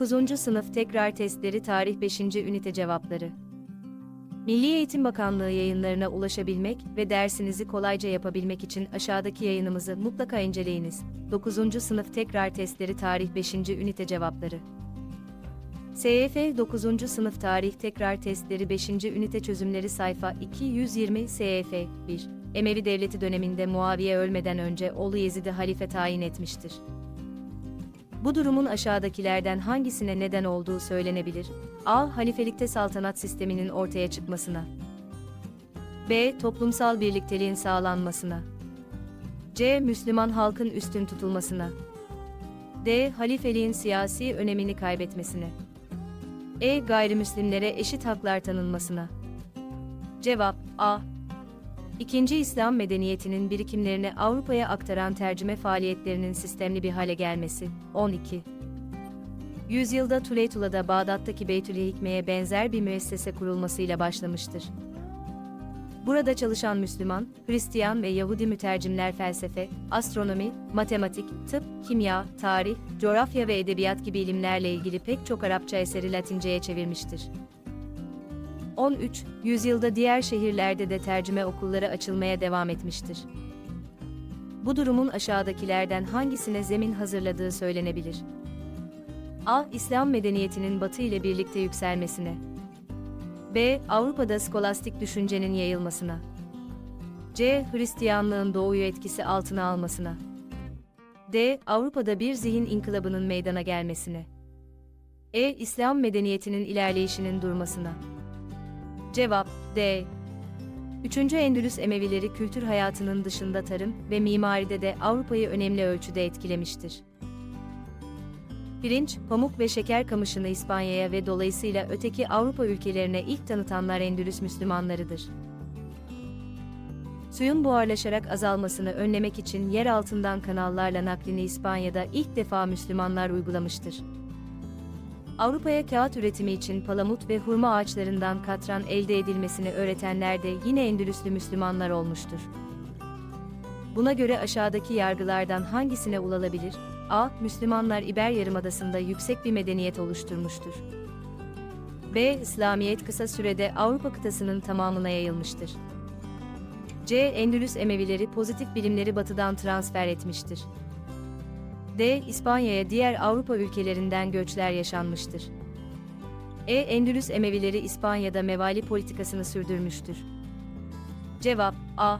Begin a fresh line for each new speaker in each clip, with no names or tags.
9. Sınıf Tekrar Testleri Tarih 5. Ünite Cevapları Milli Eğitim Bakanlığı yayınlarına ulaşabilmek ve dersinizi kolayca yapabilmek için aşağıdaki yayınımızı mutlaka inceleyiniz. 9. Sınıf Tekrar Testleri Tarih 5. Ünite Cevapları SYF 9. Sınıf Tarih Tekrar Testleri 5. Ünite Çözümleri Sayfa 220 SYF 1 Emevi Devleti döneminde Muaviye ölmeden önce oğlu Yezid'i halife tayin etmiştir. Bu durumun aşağıdakilerden hangisine neden olduğu söylenebilir? A. Halifelikte saltanat sisteminin ortaya çıkmasına. B. Toplumsal birlikteliğin sağlanmasına. C. Müslüman halkın üstün tutulmasına. D. Halifeliğin siyasi önemini kaybetmesine. E. Gayrimüslimlere eşit haklar tanınmasına. Cevap A. İkinci İslam medeniyetinin birikimlerini Avrupa'ya aktaran tercüme faaliyetlerinin sistemli bir hale gelmesi. 12. Yüzyılda Tuleytula'da Bağdat'taki Beytül Hikme'ye benzer bir müessese kurulmasıyla başlamıştır. Burada çalışan Müslüman, Hristiyan ve Yahudi mütercimler felsefe, astronomi, matematik, tıp, kimya, tarih, coğrafya ve edebiyat gibi ilimlerle ilgili pek çok Arapça eseri Latince'ye çevirmiştir. 13. Yüzyılda diğer şehirlerde de tercüme okulları açılmaya devam etmiştir. Bu durumun aşağıdakilerden hangisine zemin hazırladığı söylenebilir? A. İslam medeniyetinin Batı ile birlikte yükselmesine. B. Avrupa'da skolastik düşüncenin yayılmasına. C. Hristiyanlığın doğuyu etkisi altına almasına. D. Avrupa'da bir zihin inkılabının meydana gelmesine. E. İslam medeniyetinin ilerleyişinin durmasına. Cevap D. 3. Endülüs Emevileri kültür hayatının dışında tarım ve mimaride de Avrupa'yı önemli ölçüde etkilemiştir. Pirinç, pamuk ve şeker kamışını İspanya'ya ve dolayısıyla öteki Avrupa ülkelerine ilk tanıtanlar Endülüs Müslümanlarıdır. Suyun buharlaşarak azalmasını önlemek için yer altından kanallarla naklini İspanya'da ilk defa Müslümanlar uygulamıştır. Avrupa'ya kağıt üretimi için palamut ve hurma ağaçlarından katran elde edilmesini öğretenler de yine Endülüslü Müslümanlar olmuştur. Buna göre aşağıdaki yargılardan hangisine ulaşılabilir? A. Müslümanlar İber Yarımadası'nda yüksek bir medeniyet oluşturmuştur. B. İslamiyet kısa sürede Avrupa kıtasının tamamına yayılmıştır. C. Endülüs Emevileri pozitif bilimleri batıdan transfer etmiştir. D. İspanya'ya diğer Avrupa ülkelerinden göçler yaşanmıştır. E. Endülüs Emevileri İspanya'da mevali politikasını sürdürmüştür. Cevap A.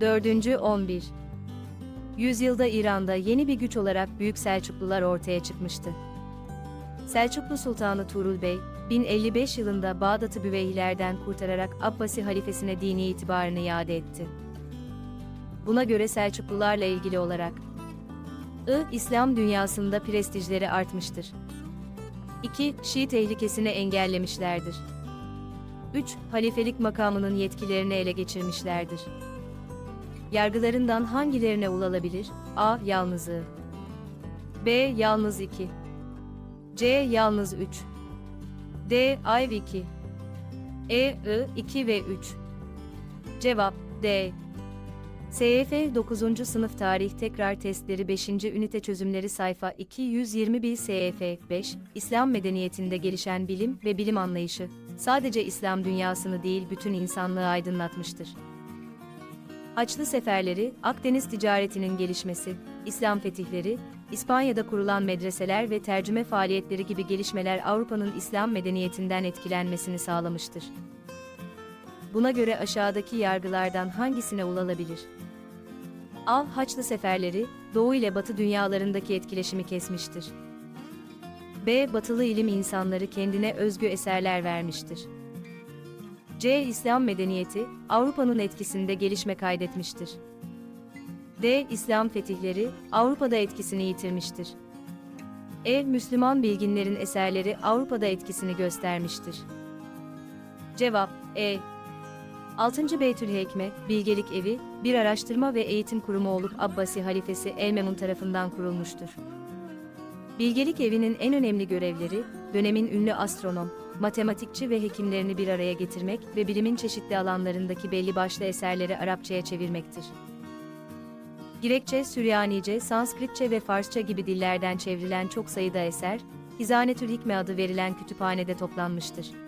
4. 11. Yüzyılda İran'da yeni bir güç olarak Büyük Selçuklular ortaya çıkmıştı. Selçuklu Sultanı Tuğrul Bey, 1055 yılında Bağdat'ı Büveyhilerden kurtararak Abbasi halifesine dini itibarını iade etti. Buna göre Selçuklularla ilgili olarak I. İslam dünyasında prestijleri artmıştır. 2. Şii tehlikesini engellemişlerdir. 3. Halifelik makamının yetkilerini ele geçirmişlerdir. Yargılarından hangilerine ulaşılabilir? A. Yalnızlığı. B. Yalnız 2. C. Yalnız 3. D. Ayv 2. E. I. 2 ve 3. Cevap D. SYF 9. Sınıf Tarih Tekrar Testleri 5. Ünite Çözümleri Sayfa 221 SYF 5 İslam medeniyetinde gelişen bilim ve bilim anlayışı, sadece İslam dünyasını değil bütün insanlığı aydınlatmıştır. Haçlı seferleri, Akdeniz ticaretinin gelişmesi, İslam fetihleri, İspanya'da kurulan medreseler ve tercüme faaliyetleri gibi gelişmeler Avrupa'nın İslam medeniyetinden etkilenmesini sağlamıştır. Buna göre aşağıdaki yargılardan hangisine ulaşılabilir? A. Haçlı seferleri, Doğu ile Batı dünyalarındaki etkileşimi kesmiştir. B. Batılı ilim insanları kendine özgü eserler vermiştir. C. İslam medeniyeti, Avrupa'nın etkisinde gelişme kaydetmiştir. D. İslam fetihleri, Avrupa'da etkisini yitirmiştir. E. Müslüman bilginlerin eserleri Avrupa'da etkisini göstermiştir. Cevap E. 6. Beytülhekme, Bilgelik Evi, bir araştırma ve eğitim kurumu olup Abbasi halifesi Elmemun tarafından kurulmuştur. Bilgelik Evi'nin en önemli görevleri, dönemin ünlü astronom, matematikçi ve hekimlerini bir araya getirmek ve bilimin çeşitli alanlarındaki belli başlı eserleri Arapçaya çevirmektir. Girekçe, Süryanice, Sanskritçe ve Farsça gibi dillerden çevrilen çok sayıda eser, Hizanetül Hikme adı verilen kütüphanede toplanmıştır.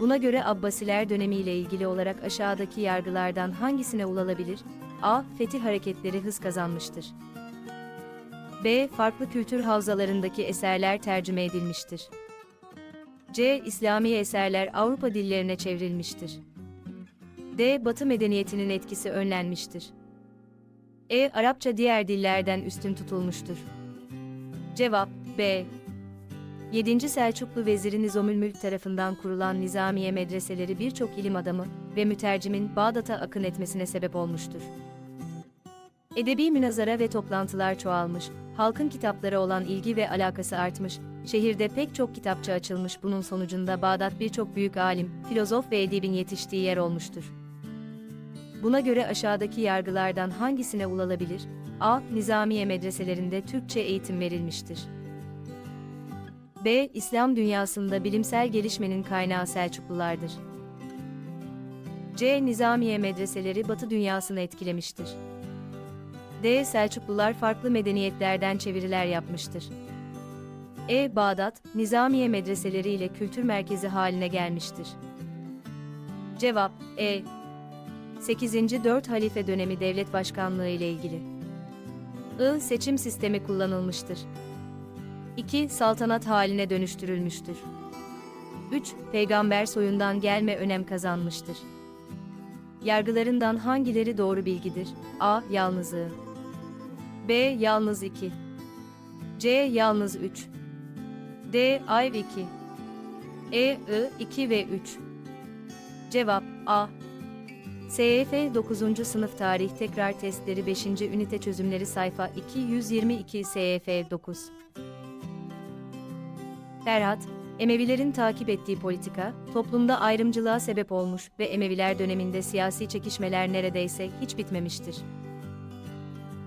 Buna göre Abbasiler dönemiyle ilgili olarak aşağıdaki yargılardan hangisine ulaşılabilir? A. Fetih hareketleri hız kazanmıştır. B. Farklı kültür havzalarındaki eserler tercüme edilmiştir. C. İslami eserler Avrupa dillerine çevrilmiştir. D. Batı medeniyetinin etkisi önlenmiştir. E. Arapça diğer dillerden üstün tutulmuştur. Cevap B. 7. Selçuklu Veziri Nizamül Mülk tarafından kurulan Nizamiye medreseleri birçok ilim adamı ve mütercimin Bağdat'a akın etmesine sebep olmuştur. Edebi münazara ve toplantılar çoğalmış, halkın kitaplara olan ilgi ve alakası artmış, şehirde pek çok kitapçı açılmış bunun sonucunda Bağdat birçok büyük alim, filozof ve edibin yetiştiği yer olmuştur. Buna göre aşağıdaki yargılardan hangisine ulaşılabilir? A. Nizamiye medreselerinde Türkçe eğitim verilmiştir. B. İslam dünyasında bilimsel gelişmenin kaynağı Selçuklulardır. C. Nizamiye medreseleri Batı dünyasını etkilemiştir. D. Selçuklular farklı medeniyetlerden çeviriler yapmıştır. E. Bağdat, Nizamiye medreseleri ile kültür merkezi haline gelmiştir. Cevap E. 8. 4 halife dönemi devlet başkanlığı ile ilgili. I. Seçim sistemi kullanılmıştır. 2. Saltanat haline dönüştürülmüştür. 3. Peygamber soyundan gelme önem kazanmıştır. Yargılarından hangileri doğru bilgidir? A. Yalnızlığı. B. Yalnız 2. C. Yalnız 3. D. Ayv 2. E. I. 2 ve 3. Cevap A. SYF 9. sınıf tarih tekrar testleri 5. ünite çözümleri sayfa 222 SYF 9. Ferhat, Emevilerin takip ettiği politika, toplumda ayrımcılığa sebep olmuş ve Emeviler döneminde siyasi çekişmeler neredeyse hiç bitmemiştir.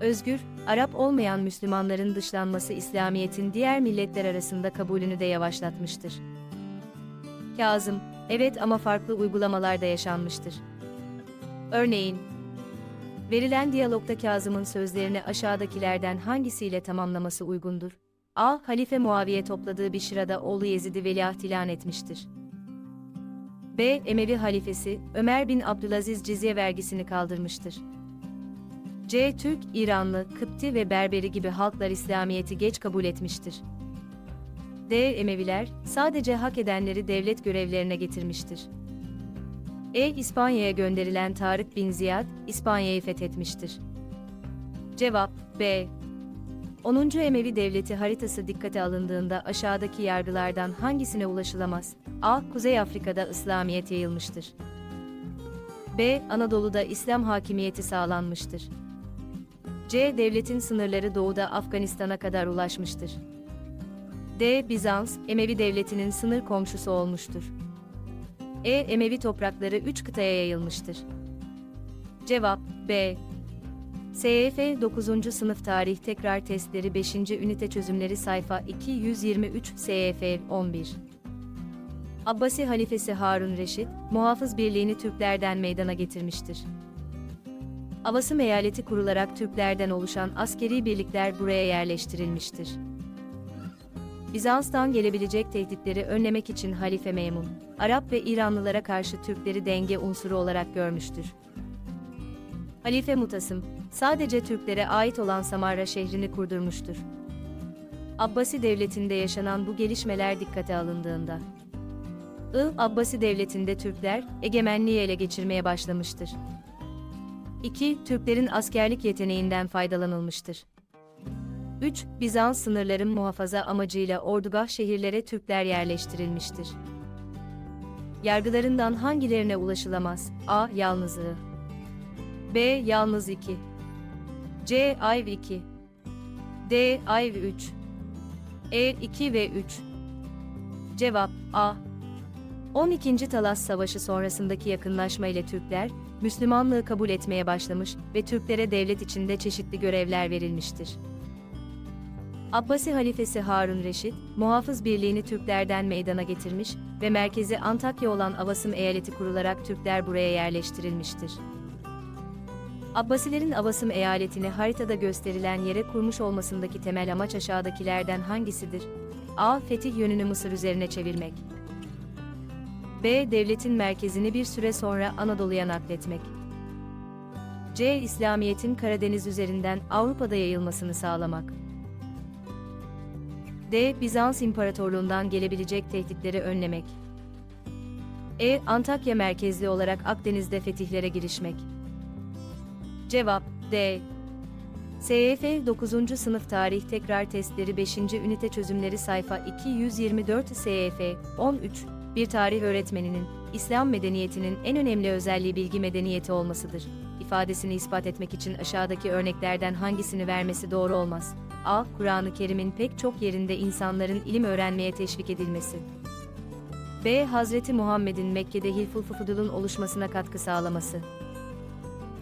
Özgür, Arap olmayan Müslümanların dışlanması İslamiyet'in diğer milletler arasında kabulünü de yavaşlatmıştır. Kazım, evet ama farklı uygulamalarda yaşanmıştır. Örneğin, verilen diyalogda Kazım'ın sözlerini aşağıdakilerden hangisiyle tamamlaması uygundur? A. Halife Muaviye topladığı bir şırada oğlu Yezid'i veliaht ilan etmiştir. B. Emevi halifesi Ömer bin Abdülaziz cizye vergisini kaldırmıştır. C. Türk, İranlı, Kıpti ve Berberi gibi halklar İslamiyet'i geç kabul etmiştir. D. Emeviler, sadece hak edenleri devlet görevlerine getirmiştir. E. İspanya'ya gönderilen Tarık bin Ziyad, İspanya'yı fethetmiştir. Cevap B. 10. Emevi Devleti haritası dikkate alındığında aşağıdaki yargılardan hangisine ulaşılamaz? A. Kuzey Afrika'da İslamiyet yayılmıştır. B. Anadolu'da İslam hakimiyeti sağlanmıştır. C. Devletin sınırları doğuda Afganistan'a kadar ulaşmıştır. D. Bizans, Emevi Devleti'nin sınır komşusu olmuştur. E. Emevi toprakları üç kıtaya yayılmıştır. Cevap B. SYF 9. sınıf tarih tekrar testleri 5. ünite çözümleri sayfa 223 SYF 11. Abbasi halifesi Harun Reşit, muhafız birliğini Türklerden meydana getirmiştir. Avasım eyaleti kurularak Türklerden oluşan askeri birlikler buraya yerleştirilmiştir. Bizans'tan gelebilecek tehditleri önlemek için Halife Memun, Arap ve İranlılara karşı Türkleri denge unsuru olarak görmüştür. Halife Mutasım, sadece Türklere ait olan Samarra şehrini kurdurmuştur. Abbasi devletinde yaşanan bu gelişmeler dikkate alındığında, I. Abbasi devletinde Türkler, egemenliği ele geçirmeye başlamıştır. 2. Türklerin askerlik yeteneğinden faydalanılmıştır. 3. Bizans sınırların muhafaza amacıyla ordugah şehirlere Türkler yerleştirilmiştir. Yargılarından hangilerine ulaşılamaz? A. Yalnızlığı B. Yalnız 2 C. Ayv 2 D. Ayv 3 E. 2 ve 3 Cevap A. 12. Talas Savaşı sonrasındaki yakınlaşma ile Türkler, Müslümanlığı kabul etmeye başlamış ve Türklere devlet içinde çeşitli görevler verilmiştir. Abbasi halifesi Harun Reşit, muhafız birliğini Türklerden meydana getirmiş ve merkezi Antakya olan Avasım eyaleti kurularak Türkler buraya yerleştirilmiştir. Abbasilerin Avasım eyaletini haritada gösterilen yere kurmuş olmasındaki temel amaç aşağıdakilerden hangisidir? A. Fetih yönünü Mısır üzerine çevirmek. B. Devletin merkezini bir süre sonra Anadolu'ya nakletmek. C. İslamiyet'in Karadeniz üzerinden Avrupa'da yayılmasını sağlamak. D. Bizans İmparatorluğundan gelebilecek tehditleri önlemek. E. Antakya merkezli olarak Akdeniz'de fetihlere girişmek. Cevap D. SYF 9. sınıf tarih tekrar testleri 5. ünite çözümleri sayfa 224 SYF 13 bir tarih öğretmeninin İslam medeniyetinin en önemli özelliği bilgi medeniyeti olmasıdır. ifadesini ispat etmek için aşağıdaki örneklerden hangisini vermesi doğru olmaz? A. Kur'an-ı Kerim'in pek çok yerinde insanların ilim öğrenmeye teşvik edilmesi. B. Hazreti Muhammed'in Mekke'de Hilful Fufudul'un oluşmasına katkı sağlaması.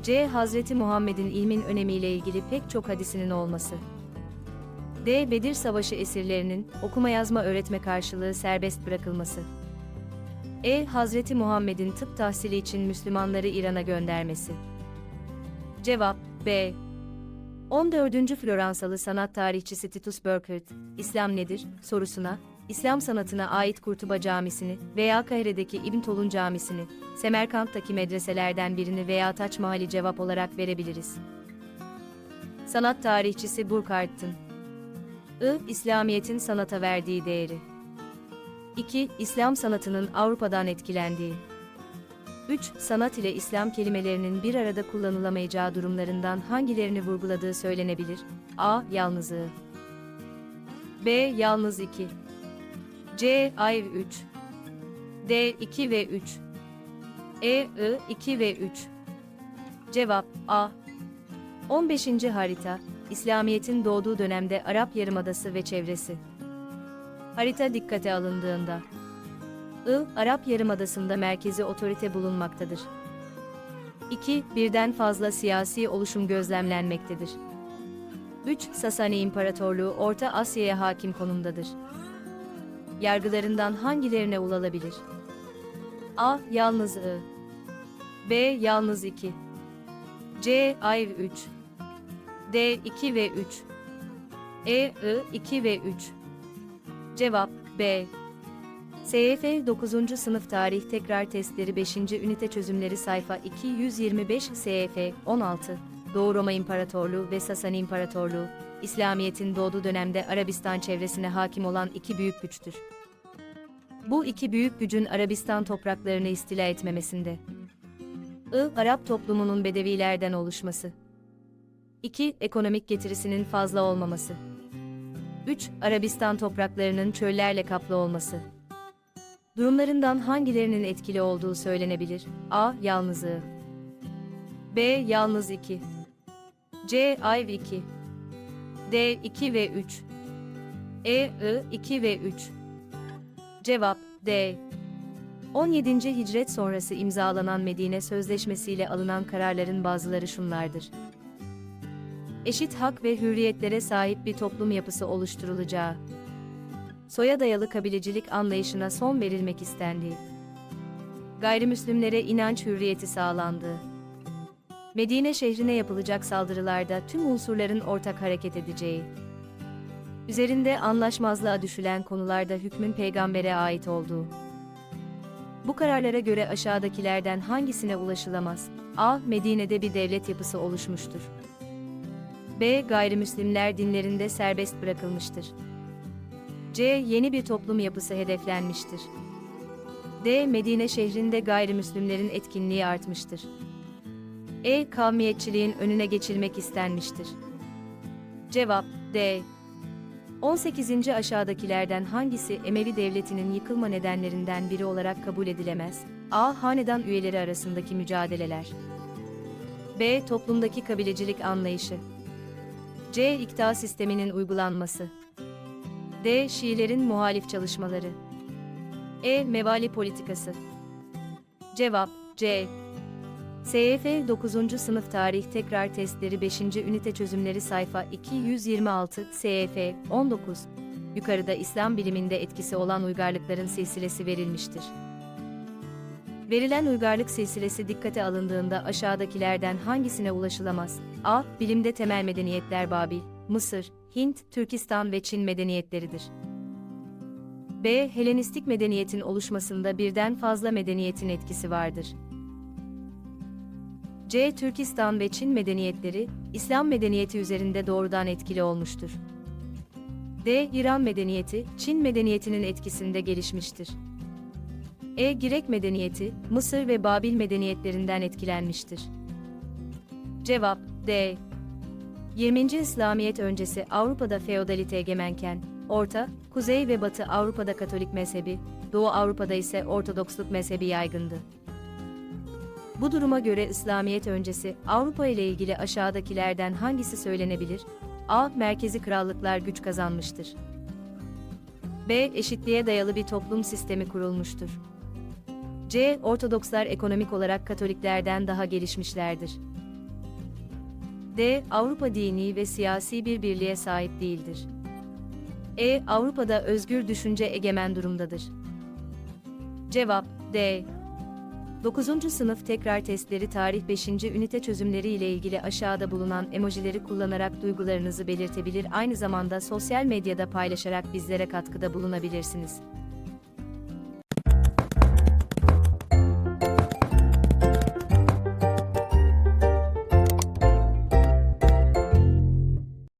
C. Hazreti Muhammed'in ilmin önemiyle ilgili pek çok hadisinin olması. D. Bedir Savaşı esirlerinin okuma yazma öğretme karşılığı serbest bırakılması. E. Hazreti Muhammed'in tıp tahsili için Müslümanları İran'a göndermesi. Cevap B. 14. Floransalı sanat tarihçisi Titus Burckhardt, İslam nedir sorusuna, İslam sanatına ait Kurtuba Camisi'ni veya Kahire'deki İbn Tolun Camisi'ni, Semerkant'taki medreselerden birini veya Taç Mahal'i cevap olarak verebiliriz. Sanat tarihçisi Burckhart'ın I. İslamiyet'in sanata verdiği değeri 2. İslam sanatının Avrupa'dan etkilendiği 3. Sanat ile İslam kelimelerinin bir arada kullanılamayacağı durumlarından hangilerini vurguladığı söylenebilir? A. Yalnızlığı B. Yalnız 2 C. Ay 3 D. 2 ve 3 E. I. 2 ve 3 Cevap A. 15. harita, İslamiyet'in doğduğu dönemde Arap Yarımadası ve çevresi. Harita dikkate alındığında I, Arap Yarımadası'nda merkezi otorite bulunmaktadır. 2. Birden fazla siyasi oluşum gözlemlenmektedir. 3. Sasani İmparatorluğu Orta Asya'ya hakim konumdadır. Yargılarından hangilerine ulaşılabilir? A. Yalnız I. B. Yalnız 2. C. Ay 3. D. 2 ve 3. E. I. 2 ve 3. Cevap B. SYF 9. sınıf tarih tekrar testleri 5. ünite çözümleri sayfa 225 SYF 16 Doğu Roma İmparatorluğu ve Sasani İmparatorluğu, İslamiyet'in doğduğu dönemde Arabistan çevresine hakim olan iki büyük güçtür. Bu iki büyük gücün Arabistan topraklarını istila etmemesinde. I. Arap toplumunun bedevilerden oluşması. 2. Ekonomik getirisinin fazla olmaması. 3. Arabistan topraklarının çöllerle kaplı olması. Durumlarından hangilerinin etkili olduğu söylenebilir? A. Yalnızlığı. B. Yalnız 2. C. Ayv 2. D. 2 ve 3. E. I. 2 ve 3. Cevap D. 17. Hicret sonrası imzalanan Medine Sözleşmesi ile alınan kararların bazıları şunlardır. Eşit hak ve hürriyetlere sahip bir toplum yapısı oluşturulacağı. Soya dayalı kabilecilik anlayışına son verilmek istendiği. Gayrimüslimlere inanç hürriyeti sağlandığı. Medine şehrine yapılacak saldırılarda tüm unsurların ortak hareket edeceği. Üzerinde anlaşmazlığa düşülen konularda hükmün peygambere ait olduğu. Bu kararlara göre aşağıdakilerden hangisine ulaşılamaz? A. Medine'de bir devlet yapısı oluşmuştur. B. Gayrimüslimler dinlerinde serbest bırakılmıştır. C. Yeni bir toplum yapısı hedeflenmiştir. D. Medine şehrinde gayrimüslimlerin etkinliği artmıştır. E. Kavmiyetçiliğin önüne geçilmek istenmiştir. Cevap D. 18. aşağıdakilerden hangisi Emevi devletinin yıkılma nedenlerinden biri olarak kabul edilemez? A. Hanedan üyeleri arasındaki mücadeleler. B. Toplumdaki kabilecilik anlayışı. C. İktidar sisteminin uygulanması. D. Şiilerin muhalif çalışmaları. E. Mevali politikası. Cevap C. SYF 9. sınıf tarih tekrar testleri 5. ünite çözümleri sayfa 226 SYF 19 Yukarıda İslam biliminde etkisi olan uygarlıkların silsilesi verilmiştir. Verilen uygarlık silsilesi dikkate alındığında aşağıdakilerden hangisine ulaşılamaz? A. Bilimde temel medeniyetler Babil, Mısır, Hint, Türkistan ve Çin medeniyetleridir. B. Helenistik medeniyetin oluşmasında birden fazla medeniyetin etkisi vardır. C. Türkistan ve Çin medeniyetleri, İslam medeniyeti üzerinde doğrudan etkili olmuştur. D. İran medeniyeti, Çin medeniyetinin etkisinde gelişmiştir. E. Girek medeniyeti, Mısır ve Babil medeniyetlerinden etkilenmiştir. Cevap D. 20. İslamiyet öncesi Avrupa'da feodalite egemenken, Orta, Kuzey ve Batı Avrupa'da Katolik mezhebi, Doğu Avrupa'da ise Ortodoksluk mezhebi yaygındı. Bu duruma göre İslamiyet öncesi Avrupa ile ilgili aşağıdakilerden hangisi söylenebilir? A. Merkezi krallıklar güç kazanmıştır. B. Eşitliğe dayalı bir toplum sistemi kurulmuştur. C. Ortodokslar ekonomik olarak Katoliklerden daha gelişmişlerdir. D. Avrupa dini ve siyasi bir birliğe sahip değildir. E. Avrupa'da özgür düşünce egemen durumdadır. Cevap D. 9. sınıf tekrar testleri tarih 5. ünite çözümleri ile ilgili aşağıda bulunan emojileri kullanarak duygularınızı belirtebilir aynı zamanda sosyal medyada paylaşarak bizlere katkıda bulunabilirsiniz.